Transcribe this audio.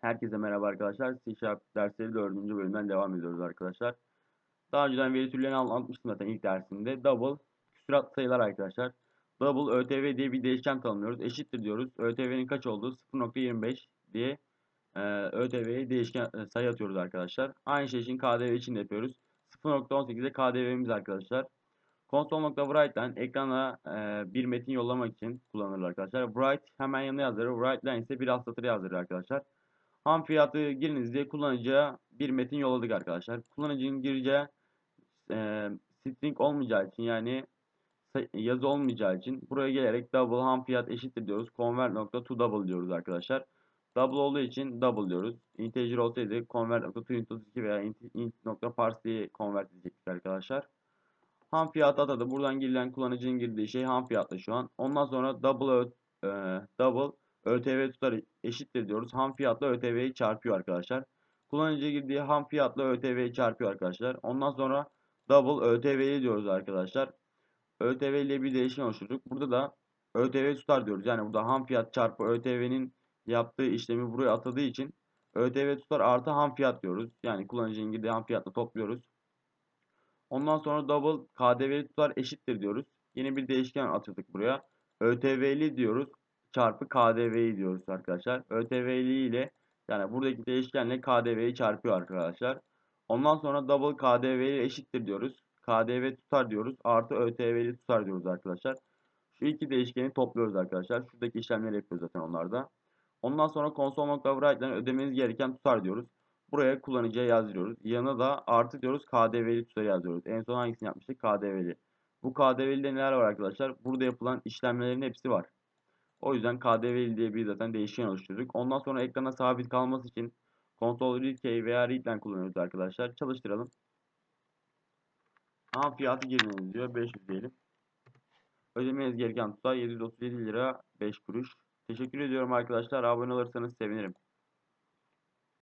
Herkese merhaba arkadaşlar. C Sharp dersleri 4. bölümden devam ediyoruz arkadaşlar. Daha önceden veri türlerini anlatmıştım zaten ilk dersinde. Double küsurat sayılar arkadaşlar. Double ÖTV diye bir değişken tanımlıyoruz. Eşittir diyoruz. ÖTV'nin kaç olduğu 0.25 diye e, ÖTV'ye değişken e, sayı atıyoruz arkadaşlar. Aynı şey için KDV için de yapıyoruz. 0.18'de KDV'miz arkadaşlar. Console.writeLine ekrana e, bir metin yollamak için kullanılır arkadaşlar. Write hemen yanına yazdırır. WriteLine ise bir alt satır yazdırır arkadaşlar. Ham fiyatı giriniz diye kullanıcıya bir metin yolladık arkadaşlar. Kullanıcının gireceği e, string olmayacağı için yani yazı olmayacağı için buraya gelerek double ham fiyat eşittir diyoruz. Convert nokta to double diyoruz arkadaşlar. Double olduğu için double diyoruz. Integer olsaydı convert nokta to int 32 veya int nokta parse diye convert edecektik arkadaşlar. Ham fiyatı atadı. Buradan girilen kullanıcının girdiği şey ham fiyatlı şu an. Ondan sonra double e, double ÖTV tutarı eşittir diyoruz. Ham fiyatla ÖTV'yi çarpıyor arkadaşlar. Kullanıcı girdiği ham fiyatla ÖTV'yi çarpıyor arkadaşlar. Ondan sonra double ÖTV'yi diyoruz arkadaşlar. ÖTV ile bir değişken oluşturduk. Burada da ÖTV tutar diyoruz. Yani burada ham fiyat çarpı ÖTV'nin yaptığı işlemi buraya atadığı için ÖTV tutar artı ham fiyat diyoruz. Yani kullanıcının girdiği ham fiyatla topluyoruz. Ondan sonra double KDV tutar eşittir diyoruz. Yeni bir değişken atıyorduk buraya. ÖTV'li diyoruz çarpı KDV'yi diyoruz arkadaşlar. ÖTV'li ile yani buradaki değişkenle KDV'yi çarpıyor arkadaşlar. Ondan sonra double KDV'yi eşittir diyoruz. KDV tutar diyoruz. Artı ÖTV'li tutar diyoruz arkadaşlar. Şu iki değişkeni topluyoruz arkadaşlar. Şuradaki işlemleri yapıyoruz zaten onlarda. Ondan sonra console.write'den ödemeniz gereken tutar diyoruz. Buraya kullanıcıya yazdırıyoruz. Yanına da artı diyoruz KDV'li tutar yazıyoruz. En son hangisini yapmıştık? KDV'li. Bu KDV'li neler var arkadaşlar? Burada yapılan işlemlerin hepsi var. O yüzden KDV diye bir zaten değişken oluşturduk. Ondan sonra ekrana sabit kalması için Ctrl read key veya readline kullanıyoruz arkadaşlar. Çalıştıralım. Ham fiyatı giriniz diyor. 500 diyelim. Ödemeniz gereken tutar 737 lira 5 kuruş. Teşekkür ediyorum arkadaşlar. Abone olursanız sevinirim.